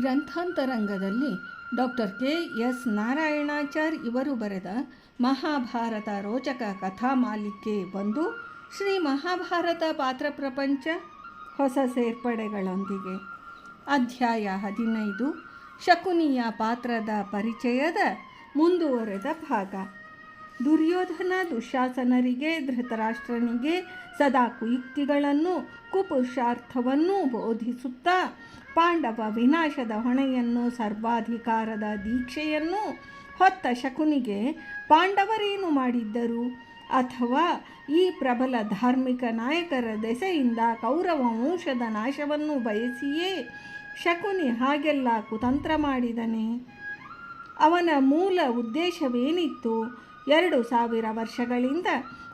ಗ್ರಂಥಾಂತರಂಗದಲ್ಲಿ doctor K S Narayanachar ಇವರು ಬರೆದ ಮಹಾಭಾರತ ರೋಚಕ ಕಥಾಮಾಲಿಕೆ ಒಂದು ಶ್ರೀ ಮಹಾಭಾರತ ಪಾತ್ರ ಪ್ರಪಂಚ ಹೊಸ ಸೇರ್ಪಡೆಗಳೊಂದಿಗೆ. ಅಧ್ಯಾಯ ಹದಿನೈದು, ಶಕುನಿಯ ಪಾತ್ರದ ಪರಿಚಯದ ಮುಂದುವರೆದ ಭಾಗ. ದುರ್ಯೋಧನ, ದುಶಾಸನರಿಗೆ, ಧೃತರಾಷ್ಟ್ರನಿಗೆ ಸದಾ ಕುಯುಕ್ತಿಗಳನ್ನು, ಕುಪುರುಷಾರ್ಥವನ್ನು ಬೋಧಿಸುತ್ತಾ, ಪಾಂಡವ ವಿನಾಶದ ಹೊಣೆಯನ್ನು, ಸರ್ವಾಧಿಕಾರದ ದೀಕ್ಷೆಯನ್ನು ಹೊತ್ತ ಶಕುನಿಗೆ ಪಾಂಡವರೇನು ಮಾಡಿದ್ದರು? ಅಥವಾ ಈ ಪ್ರಬಲ ಧಾರ್ಮಿಕ ನಾಯಕರ ದೆಸೆಯಿಂದ ಕೌರವ ವಂಶದ ನಾಶವನ್ನು ಬಯಸಿಯೇ ಶಕುನಿ ಹಾಗೆಲ್ಲ ಕುತಂತ್ರ ಮಾಡಿದನೆ? ಅವನ ಮೂಲ ಉದ್ದೇಶವೇನಿತ್ತು? ಎರಡು ಸಾವಿರ ವರ್ಷಗಳಿಂದ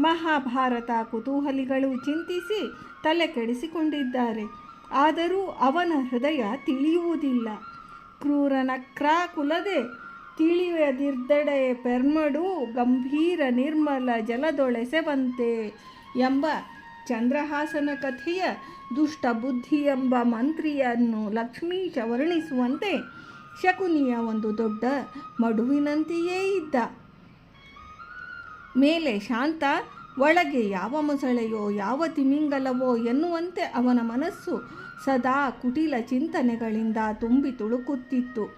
ಮಹಾಭಾರತ ಕುತೂಹಲಿಗಳು ಚಿಂತಿಸಿ ತಲೆ ಕೆಡಿಸಿಕೊಂಡಿದ್ದಾರೆ ಆದರೂ ಅವನ ಹೃದಯ ತಿಳಿಯುವುದಿಲ್ಲ. ಕ್ರೂರನ ಕ್ರಾಕುಲದೆ ತಿಳಿಯದಿರ್ದಡೆ ಪೆರ್ಮಡು ಗಂಭೀರ ನಿರ್ಮಲ ಜಲದೊಳೆಸೆವಂತೆ ಎಂಬ ಚಂದ್ರಹಾಸನ ಕಥೆಯ ದುಷ್ಟ ಬುದ್ಧಿ ಎಂಬ ಮಂತ್ರಿಯನ್ನು ಲಕ್ಷ್ಮೀಶ ವರ್ಣಿಸುವಂತೆ ಶಕುನಿಯ ಒಂದು ದೊಡ್ಡ ಮಡುವಿನಂತೆಯೇ ಇದ್ದ. ಮೇಲೆ ಶಾಂತ, ಒಳಗೆ ಯಾವ ಮೊಸಳೆಯೋ, ಯಾವ ತಿಮಿಂಗಲವೋ ಎನ್ನುವಂತೆ ಅವನ ಮನಸ್ಸು ಸದಾ ಕುಟಿಲ ಚಿಂತನೆಗಳಿಂದ ತುಂಬಿ ತುಳುಕುತ್ತಿತ್ತು.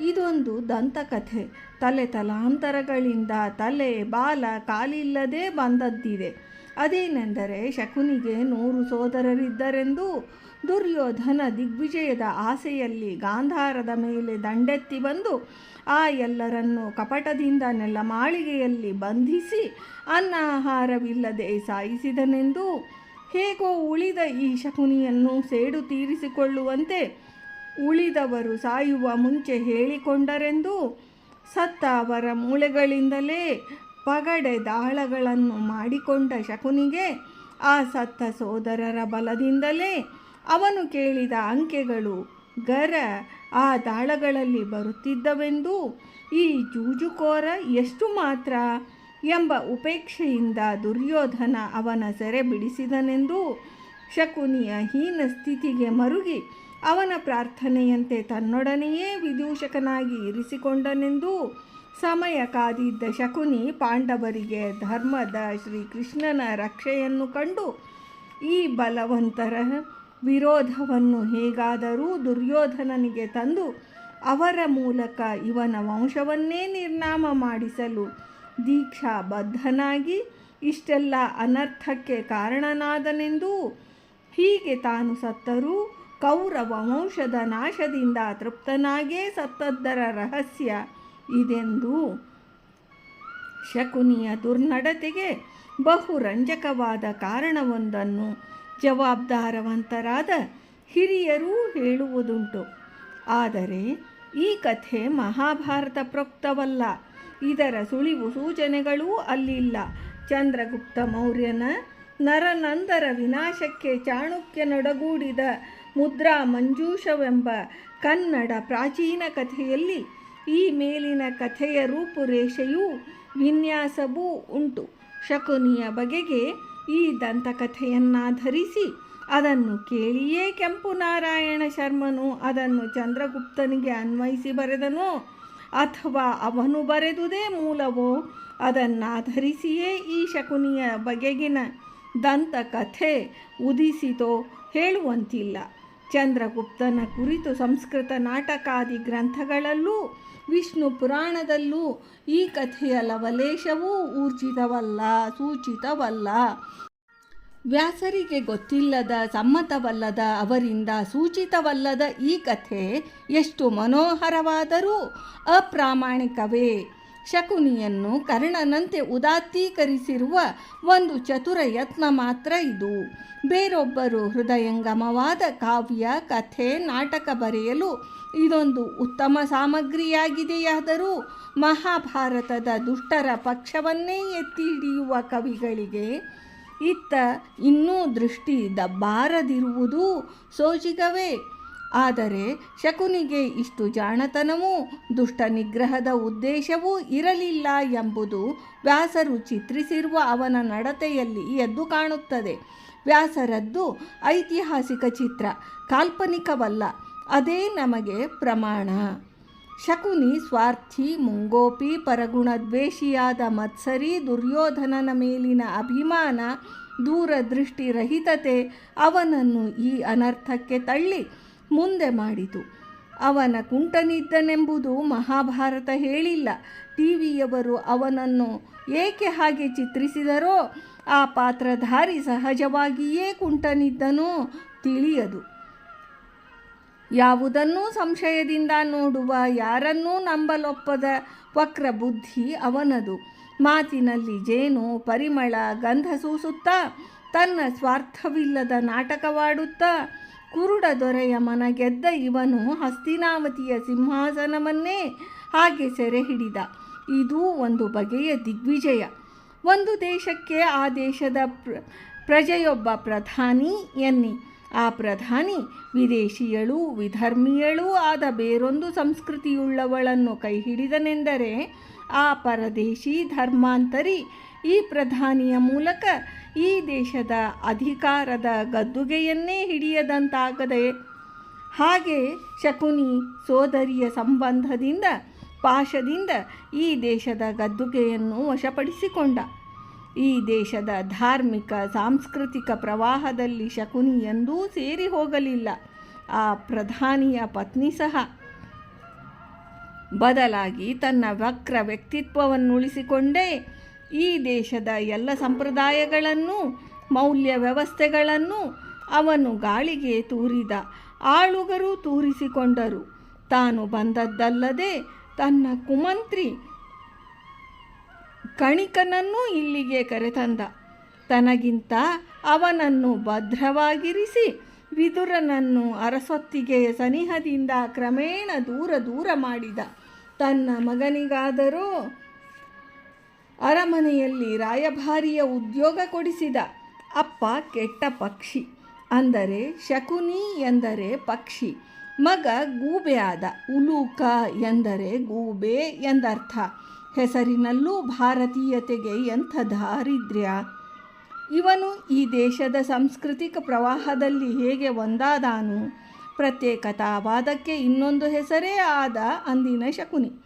ಇದೊಂದು ದಂತಕಥೆ. ತಲೆ ತಲಾಂತರಗಳಿಂದ ತಲೆ, ಬಾಲ ಕಾಲಿಲ್ಲದೆ ಬಂದದ್ದಿದೆ. ಅದೇನೆಂದರೆ ಶಕುನಿಗೆ ನೂರು ಸೋದರರಿದ್ದರೆಂದು ದುರ್ಯೋಧನ ದಿಗ್ವಿಜಯದ ಆಸೆಯಲ್ಲಿ ಗಾಂಧಾರದ ಮೇಲೆ ದಂಡೆತ್ತಿ ಬಂದು ಆ ಎಲ್ಲರನ್ನು ಕಪಟದಿಂದ ನೆಲಮಾಳಿಗೆಯಲ್ಲಿ ಬಂಧಿಸಿ ಅನ್ನಾಹಾರವಿಲ್ಲದೆ ಸಾಯಿಸಿದನೆಂದು ಹೇಗೋ ಉಳಿದ ಈ ಶಕುನಿಯನ್ನು ಸೇಡು ತೀರಿಸಿಕೊಳ್ಳುವಂತೆ ಉಳಿದವರು ಸಾಯುವ ಮುಂಚೆ ಹೇಳಿಕೊಂಡರೆಂದು ಸತ್ತ ಅವರ ಮೂಳೆಗಳಿಂದಲೇ ಪಗಡೆ ದಾಳಗಳನ್ನು ಮಾಡಿಕೊಂಡ ಶಕುನಿಗೆ ಆ ಸತ್ತ ಸೋದರರ ಬಲದಿಂದಲೇ ಅವನು ಕೇಳಿದ ಅಂಕೆಗಳು ಗರ ಆ ದಾಳಗಳಲ್ಲಿ ಬರುತ್ತಿದ್ದವೆಂದು ಈ ಜೂಜುಕೋರ ಎಷ್ಟು ಮಾತ್ರ ಎಂಬ ಉಪೇಕ್ಷೆಯಿಂದ ದುರ್ಯೋಧನ ಅವನ ಸೆರೆ ಬಿಡಿಸಿದನೆಂದು ಶಕುನಿಯ ಹೀನ ಸ್ಥಿತಿಗೆ ಮರುಗಿ ಅವನ ಪ್ರಾರ್ಥನೆಯಂತೆ ತನ್ನೊಡನೆಯೇ ವಿದೂಷಕನಾಗಿ ಇರಿಸಿಕೊಂಡನೆಂದು ಸಮಯ ಕಾದಿದ್ದ ಶಕುನಿ ಪಾಂಡವರಿಗೆ ಧರ್ಮದ ಶ್ರೀಕೃಷ್ಣನ ರಕ್ಷೆಯನ್ನು ಕಂಡು ಈ ಬಲವಂತರ ವಿರೋಧವನ್ನು ಹೇಗಾದರೂ ದುರ್ಯೋಧನನಿಗೆ ತಂದು ಅವರ ಮೂಲಕ ಇವನ ವಂಶವನ್ನೇ ನಿರ್ನಾಮ ಮಾಡಿಸಲು ದೀಕ್ಷಾ ಬದ್ಧನಾಗಿ ಇಷ್ಟೆಲ್ಲ ಅನರ್ಥಕ್ಕೆ ಕಾರಣನಾದನೆಂದು ಹೀಗೆ ತಾನು ಸತ್ತರೂ ಕೌರವ ವಂಶದ ನಾಶದಿಂದ ತೃಪ್ತನಾಗೇ ಸತ್ತದ್ದರ ರಹಸ್ಯ ಇದೆಂದು ಶಕುನಿಯ ದುರ್ನಡತೆಗೆ ಬಹು ರಂಜಕವಾದ ಕಾರಣವೊಂದನ್ನು ಜವಾಬ್ದಾರವಂತರಾದ ಹಿರಿಯರೂ ಹೇಳುವುದುಂಟು. ಆದರೆ ಈ ಕಥೆ ಮಹಾಭಾರತ ಪ್ರೋಕ್ತವಲ್ಲ ಇದರ ಸುಳಿವು ಸೂಚನೆಗಳೂ ಅಲ್ಲಿಲ್ಲ. ಚಂದ್ರಗುಪ್ತ ಮೌರ್ಯನ ನರನಂದರ ವಿನಾಶಕ್ಕೆ ಚಾಣಕ್ಯನೊಡಗೂಡಿದ ಮುದ್ರಾ ಮಂಜೂಷವೆಂಬ ಕನ್ನಡ ಪ್ರಾಚೀನ ಕಥೆಯಲ್ಲಿ ಈ ಮೇಲಿನ ಕಥೆಯ ರೂಪುರೇಷೆಯೂ ವಿನ್ಯಾಸವೂ ಉಂಟು. ಶಕುನಿಯ ಬಗೆಗೆ ಈ ದಂತಕಥೆಯನ್ನಾಧರಿಸಿ ಅದನ್ನು ಕೇಳಿಯೇ ಕೆಂಪು ನಾರಾಯಣ ಶರ್ಮನು ಅದನ್ನು ಚಂದ್ರಗುಪ್ತನಿಗೆ ಅನ್ವಯಿಸಿ ಬರೆದನೋ. ಅಥವಾ ಅವನು ಬರೆದುದೇ ಮೂಲವೋ ಅದನ್ನಾಧರಿಸಿಯೇ ಈ ಶಕುನಿಯ ಬಗೆಗಿನ ದಂತಕಥೆ ಉದಿಸಿತೋ ಹೇಳುವಂತಿಲ್ಲ. ಚಂದ್ರಗುಪ್ತನ ಕುರಿತು ಸಂಸ್ಕೃತ ನಾಟಕಾದಿ ಗ್ರಂಥಗಳಲ್ಲೂ ವಿಷ್ಣು ಪುರಾಣದಲ್ಲೂ ಈ ಕಥೆಯ ಲವಲೇಶವೂ ಊರ್ಜಿತವಲ್ಲ, ಸೂಚಿತವಲ್ಲ. ವ್ಯಾಸರಿಗೆ ಗೊತ್ತಿಲ್ಲದ, ಸಮ್ಮತವಲ್ಲದ, ಅವರಿಂದ ಸೂಚಿತವಲ್ಲದ ಈ ಕಥೆ ಎಷ್ಟು ಮನೋಹರವಾದರೂ ಅಪ್ರಾಮಾಣಿಕವೇ. ಶಕುನಿಯನ್ನು ಕರ್ಣನಂತೆ ಉದಾತ್ತೀಕರಿಸಿರುವ ಒಂದು ಚತುರ ಯತ್ನ ಮಾತ್ರ ಇದು. ಬೇರೊಬ್ಬರು ಹೃದಯಂಗಮವಾದ ಕಾವ್ಯ, ಕಥೆ, ನಾಟಕ ಬರೆಯಲು ಇದೊಂದು ಉತ್ತಮ ಸಾಮಗ್ರಿಯಾಗಿದೆಯಾದರೂ ಮಹಾಭಾರತದ ದುಷ್ಟರ ಪಕ್ಷವನ್ನೇ ಎತ್ತಿ ಹಿಡಿಯುವ ಕವಿಗಳಿಗೆ ಇತ್ತ ಇನ್ನೂ ದೃಷ್ಟಿ ದಬ್ಬಾರದಿರುವುದು ಸೋಜಿಗವೇ. ಆದರೆ ಶಕುನಿಗೆ ಇಷ್ಟು ಜಾಣತನವೂ, ದುಷ್ಟ ನಿಗ್ರಹದ ಉದ್ದೇಶವೂ ಇರಲಿಲ್ಲ ಎಂಬುದು ವ್ಯಾಸರು ಚಿತ್ರಿಸಿರುವ ಅವನ ನಡತೆಯಲ್ಲಿ ಎದ್ದು ಕಾಣುತ್ತದೆ. ವ್ಯಾಸರದ್ದು ಐತಿಹಾಸಿಕ ಚಿತ್ರ, ಕಾಲ್ಪನಿಕವಲ್ಲ, ಅದೇ ನಮಗೆ ಪ್ರಮಾಣ. ಶಕುನಿ ಸ್ವಾರ್ಥಿ, ಮುಂಗೋಪಿ, ಪರಗುಣದ್ವೇಷಿಯಾದ ಮತ್ಸರಿ, ದುರ್ಯೋಧನನ ಮೇಲಿನ ಅಭಿಮಾನ, ದೂರದೃಷ್ಟಿರಹಿತತೆ ಅವನನ್ನು ಈ ಅನರ್ಥಕ್ಕೆ ತಳ್ಳಿ ಮುಂದೆ ಮಾಡಿತು. ಅವನ ಕುಂಟನಿದ್ದನೆಂಬುದು ಮಹಾಭಾರತ ಹೇಳಿಲ್ಲ. ಟಿವಿಯವರು ಅವನನ್ನು ಏಕೆ ಹಾಗೆ ಚಿತ್ರಿಸಿದರೋ, ಆ ಪಾತ್ರಧಾರಿ ಸಹಜವಾಗಿಯೇ ಕುಂಟನಿದ್ದನೋ ತಿಳಿಯದು. ಯಾವುದನ್ನೂ ಸಂಶಯದಿಂದ ನೋಡುವ ಯಾರನ್ನೂ ನಂಬಲೊಪ್ಪದ ವಕ್ರ ಬುದ್ಧಿ ಅವನದು. ಮಾತಿನಲ್ಲಿ ಜೇನು, ಪರಿಮಳ, ಗಂಧ ಸೂಸುತ್ತಾ, ತನ್ನ ಸ್ವಾರ್ಥವಿಲ್ಲದ ನಾಟಕವಾಡುತ್ತಾ ಕುರುಡ ದೊರೆಯ ಮನ ಗೆದ್ದ ಇವನು ಹಸ್ತಿನಾವತಿಯ ಸಿಂಹಾಸನವನ್ನೇ ಹಾಗೆ ಸೆರೆ ಹಿಡಿದ. ಇದು ಒಂದು ಬಗೆಯ ದಿಗ್ವಿಜಯ. ಒಂದು ದೇಶಕ್ಕೆ ಆ ದೇಶದ ಪ್ರ, ಪ್ರಜೆಯೊಬ್ಬ ಪ್ರಧಾನಿ ಎನ್ನಿ. ಆ ಪ್ರಧಾನಿ ವಿದೇಶಿಯಳು ವಿಧರ್ಮೀಯಳೂ ಆದ ಬೇರೊಂದು ಸಂಸ್ಕೃತಿಯುಳ್ಳವಳನ್ನು ಕೈ ಹಿಡಿದನೆಂದರೆ ಆ ಪರದೇಶಿ ಧರ್ಮಾಂತರಿ ಈ ಪ್ರಧಾನಿಯ ಮೂಲಕ ಈ ದೇಶದ ಅಧಿಕಾರದ ಗದ್ದುಗೆಯನ್ನೇ ಹಿಡಿಯದಂತಾಗದೆ, ಹಾಗೆ ಶಕುನಿ ಸೋದರಿಯ ಸಂಬಂಧದಿಂದ, ಪಾಶದಿಂದ ಈ ದೇಶದ ಗದ್ದುಗೆಯನ್ನು ವಶಪಡಿಸಿಕೊಂಡ. ಈ ದೇಶದ ಧಾರ್ಮಿಕ, ಸಾಂಸ್ಕೃತಿಕ ಪ್ರವಾಹದಲ್ಲಿ ಶಕುನಿ ಎಂದೂ ಸೇರಿ ಹೋಗಲಿಲ್ಲ. ಆ ಪ್ರಧಾನಿಯ ಪತ್ನಿ ಸಹ. ಬದಲಾಗಿ ತನ್ನ ವಕ್ರ ವ್ಯಕ್ತಿತ್ವವನ್ನುಳಿಸಿಕೊಂಡೇ ಈ ದೇಶದ ಎಲ್ಲ ಸಂಪ್ರದಾಯಗಳನ್ನು, ಮೌಲ್ಯ ವ್ಯವಸ್ಥೆಗಳನ್ನು ಅವನು ಗಾಳಿಗೆ ತೂರಿದ. ಆಳುಗರು ತೂರಿಸಿಕೊಂಡರು. ತಾನು ಬಂದದ್ದಲ್ಲದೆ ತನ್ನ ಕುಮಂತ್ರಿ ಕಣಿಕನನ್ನು ಇಲ್ಲಿಗೆ ಕರೆತಂದ. ತನಗಿಂತ ಅವನನ್ನು ಭದ್ರವಾಗಿರಿಸಿ, ವಿದುರನನ್ನು ಅರಸೊತ್ತಿಗೆ ಸನಿಹದಿಂದ ಕ್ರಮೇಣ ದೂರ ದೂರ ಮಾಡಿದ. ತನ್ನ ಮಗನಿಗಾದರೂ ಅರಮನೆಯಲ್ಲಿ ರಾಯಭಾರಿಯ ಉದ್ಯೋಗ ಕೊಡಿಸಿದ ಅಪ್ಪ ಕೆಟ್ಟ ಪಕ್ಷಿ. ಅಂದರೆ ಶಕುನಿ ಎಂದರೆ ಪಕ್ಷಿ, ಮಗ ಗೂಬೆ ಆದ ಉಲೂಕ ಎಂದರೆ ಗೂಬೆ ಎಂದರ್ಥ. ಹೆಸರಿನಲ್ಲೂ ಭಾರತೀಯತೆಗೆ ಎಂಥ ದಾರಿದ್ರ್ಯ. ಇವನು ಈ ದೇಶದ ಸಾಂಸ್ಕೃತಿಕ ಪ್ರವಾಹದಲ್ಲಿ ಹೇಗೆ ಒಂದಾದಾನು? ಪ್ರತ್ಯೇಕತಾವಾದಕ್ಕೆ ಇನ್ನೊಂದು ಹೆಸರೇ ಆದ ಅಂದಿನ ಶಕುನಿ.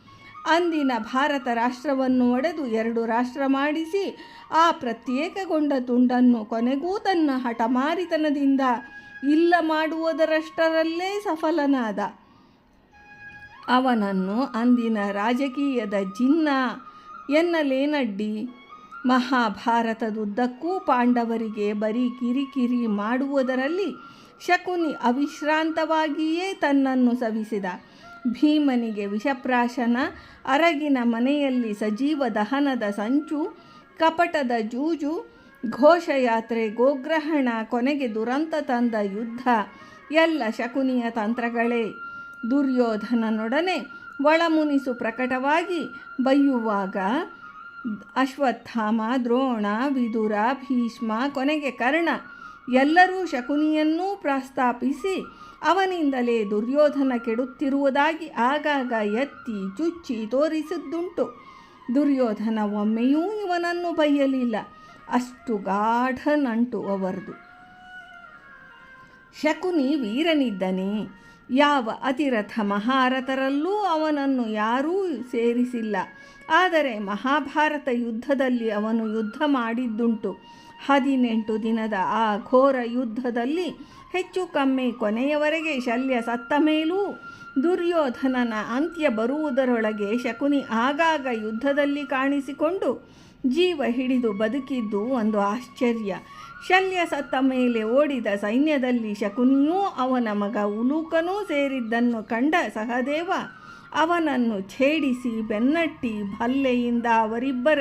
ಅಂದಿನ ಭಾರತ ರಾಷ್ಟ್ರವನ್ನು ಒಡೆದು ಎರಡು ರಾಷ್ಟ್ರ ಮಾಡಿಸಿ, ಆ ಪ್ರತ್ಯೇಕಗೊಂಡ ತುಂಡನ್ನು ಕೊನೆಗೂ ತನ್ನ ಹಠಮಾರಿತನದಿಂದ ಇಲ್ಲ ಮಾಡುವುದರಷ್ಟರಲ್ಲೇ ಸಫಲನಾದ. ಅವನನ್ನು ಅಂದಿನ ರಾಜಕೀಯದ ಜಿನ್ನ ಎನ್ನಲೇನಡ್ಡಿ ಮಹಾಭಾರತದುದ್ದಕ್ಕೂ ಪಾಂಡವರಿಗೆ ಬರೀ ಕಿರಿಕಿರಿ ಮಾಡುವುದರಲ್ಲಿ ಶಕುನಿ ಅವಿಶ್ರಾಂತವಾಗಿಯೇ ತನ್ನನ್ನು ಸವಿಸಿದ. ಭೀಮನಿಗೆ ವಿಷಪ್ರಾಶನ, ಅರಗಿನ ಮನೆಯಲ್ಲಿ ಸಜೀವ ದಹನದ ಸಂಚು, ಕಪಟದ ಜೂಜು, ಘೋಷಯಾತ್ರೆ, ಗೋಗ್ರಹಣ, ಕೊನೆಗೆ ದುರಂತ ತಂದ ಯುದ್ಧ, ಎಲ್ಲ ಶಕುನಿಯ ತಂತ್ರಗಳೇ. ದುರ್ಯೋಧನನೊಡನೆ ಒಳಮುನಿಸು ಪ್ರಕಟವಾಗಿ ಬೈಯುವಾಗ ಅಶ್ವತ್ಥಾಮ, ದ್ರೋಣ, ವಿದುರ, ಭೀಷ್ಮ, ಕೊನೆಗೆ ಕರ್ಣ ಎಲ್ಲರೂ ಶಕುನಿಯನ್ನೂ ಪ್ರಸ್ತಾಪಿಸಿ ಅವನಿಂದಲೇ ದುರ್ಯೋಧನ ಕೆಡುತ್ತಿರುವುದಾಗಿ ಆಗಾಗ ಎತ್ತಿ ಚುಚ್ಚಿ ತೋರಿಸಿದ್ದುಂಟು. ದುರ್ಯೋಧನ ಒಮ್ಮೆಯೂ ಇವನನ್ನು ಬೈಯಲಿಲ್ಲ. ಅಷ್ಟು ಗಾಢ ನಂಟು ಅವರದು. ಶಕುನಿ ವೀರನಿದ್ದನೇ. ಯಾವ ಅತಿರಥ ಮಹಾರಥರಲ್ಲೂ ಅವನನ್ನು ಯಾರೂ ಸೇರಿಸಿಲ್ಲ. ಆದರೆ ಮಹಾಭಾರತ ಯುದ್ಧದಲ್ಲಿ ಅವನು ಯುದ್ಧ ಮಾಡಿದ್ದುಂಟು. ಹದಿನೆಂಟು ದಿನದ ಆ ಘೋರ ಯುದ್ಧದಲ್ಲಿ ಹೆಚ್ಚು ಕಮ್ಮಿ ಕೊನೆಯವರೆಗೆ ಶಲ್ಯ ಸತ್ತ ಮೇಲೂ ದುರ್ಯೋಧನನ ಅಂತ್ಯ ಬರುವುದರೊಳಗೆ ಶಕುನಿ ಆಗಾಗ ಯುದ್ಧದಲ್ಲಿ ಕಾಣಿಸಿಕೊಂಡು ಜೀವ ಹಿಡಿದು ಬದುಕಿದ್ದು ಒಂದು ಆಶ್ಚರ್ಯ. ಶಲ್ಯ ಸತ್ತ ಮೇಲೆ ಓಡಿದ ಸೈನ್ಯದಲ್ಲಿ ಶಕುನಿಯೂ ಅವನ ಮಗ ಉಲೂಕನೂ ಸೇರಿದ್ದನ್ನು ಕಂಡ ಸಹದೇವ ಅವನನ್ನು ಛೇಡಿಸಿ ಬೆನ್ನಟ್ಟಿ ಭಲ್ಲೆಯಿಂದ ಅವರಿಬ್ಬರ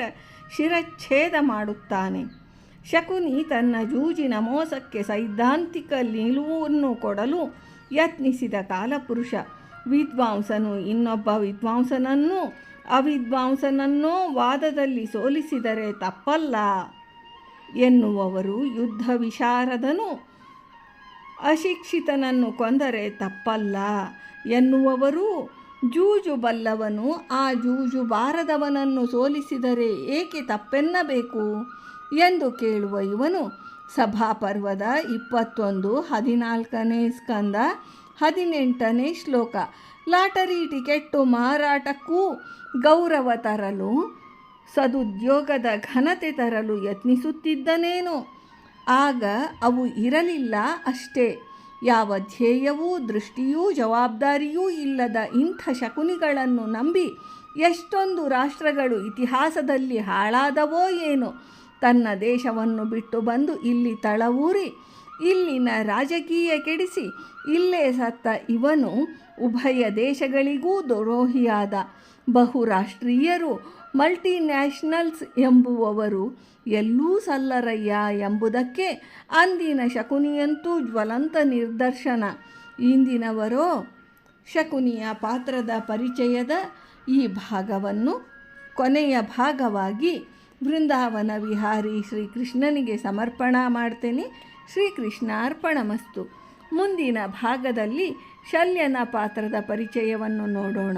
ಶಿರಚ್ಛೇದ ಮಾಡುತ್ತಾನೆ. ಶಕುನಿ ತನ್ನ ಜೂಜಿನ ಮೋಸಕ್ಕೆ ಸೈದ್ಧಾಂತಿಕ ನಿಲುವನ್ನು ಕೊಡಲು ಯತ್ನಿಸಿದ ಕಾಲಪುರುಷ. ವಿದ್ವಾಂಸನು ಇನ್ನೊಬ್ಬ ವಿದ್ವಾಂಸನನ್ನು, ಅವಿದ್ವಾಂಸನನ್ನೋ ವಾದದಲ್ಲಿ ಸೋಲಿಸಿದರೆ ತಪ್ಪಲ್ಲ ಎನ್ನುವವರು ಯುದ್ಧ ವಿಶಾರದನು. ಅಶಿಕ್ಷಿತನನ್ನು ಕೊಂದರೆ ತಪ್ಪಲ್ಲ ಎನ್ನುವವರು ಜೂಜು ಬಲ್ಲವನು. ಆ ಜೂಜು ಬಾರದವನನ್ನು ಸೋಲಿಸಿದರೆ ಏಕೆ ತಪ್ಪೆನ್ನಬೇಕು? ಎಂದು ಕೇಳುವ ಇವನು ಸಭಾಪರ್ವದ ಇಪ್ಪತ್ತೊಂದು, ಹದಿನಾಲ್ಕನೇ ಸ್ಕಂದ, ಹದಿನೆಂಟನೇ ಶ್ಲೋಕ. ಲಾಟರಿ ಟಿಕೆಟ್ಟು ಮಾರಾಟಕ್ಕೂ ಗೌರವ ತರಲು, ಸದುದ್ಯೋಗದ ಘನತೆ ತರಲು ಯತ್ನಿಸುತ್ತಿದ್ದನೇನು? ಆಗ ಅವು ಇರಲಿಲ್ಲ ಅಷ್ಟೇ. ಯಾವ ಧ್ಯೇಯವೂ, ದೃಷ್ಟಿಯೂ, ಜವಾಬ್ದಾರಿಯೂ ಇಲ್ಲದ ಇಂಥ ಶಕುನಿಗಳನ್ನು ನಂಬಿ ಎಷ್ಟೊಂದು ರಾಷ್ಟ್ರಗಳು ಇತಿಹಾಸದಲ್ಲಿ ಹಾಳಾದವೋ ಏನೋ. ತನ್ನ ದೇಶವನ್ನು ಬಿಟ್ಟು ಬಂದು ಇಲ್ಲಿ ತಳವೂರಿ, ಇಲ್ಲಿನ ರಾಜಕೀಯ ಕೆಡಿಸಿ, ಇಲ್ಲೇ ಸತ್ತ ಇವನು ಉಭಯ ದೇಶಗಳಿಗೂ ದ್ರೋಹಿಯಾದ ಬಹುರಾಷ್ಟ್ರೀಯರು, ಮಲ್ಟಿನ್ಯಾಷನಲ್ಸ್ ಎಂಬುವವರು ಎಲ್ಲೂ ಸಲ್ಲರಯ್ಯ ಎಂಬುದಕ್ಕೆ ಅಂದಿನ ಶಕುನಿಯಂತೂ ಜ್ವಲಂತ ನಿದರ್ಶನ. ಇಂದಿನವರೋ ಶಕುನಿಯ ಪಾತ್ರದ ಪರಿಚಯದ ಈ ಭಾಗವನ್ನು ಕೊನೆಯ ಭಾಗವಾಗಿ ಬೃಂದಾವನ ವಿಹಾರಿ ಶ್ರೀಕೃಷ್ಣನಿಗೆ ಸಮರ್ಪಣ ಮಾಡ್ತೇನೆ. ಶ್ರೀಕೃಷ್ಣ ಅರ್ಪಣಮಸ್ತು ಮುಂದಿನ ಭಾಗದಲ್ಲಿ ಶಲ್ಯನ ಪಾತ್ರದ ಪರಿಚಯವನ್ನು ನೋಡೋಣ.